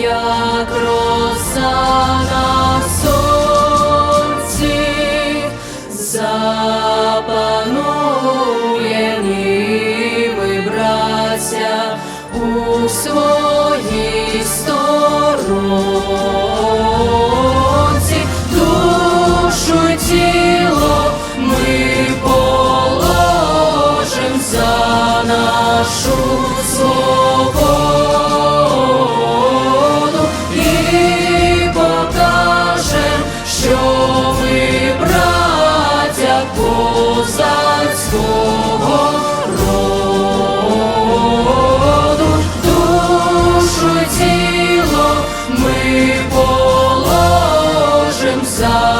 як роса на сонці, запанує ми, браття, у своїй сторонці, душу й тіло ми положим за нашу Козацького роду, душу тіло ми положим за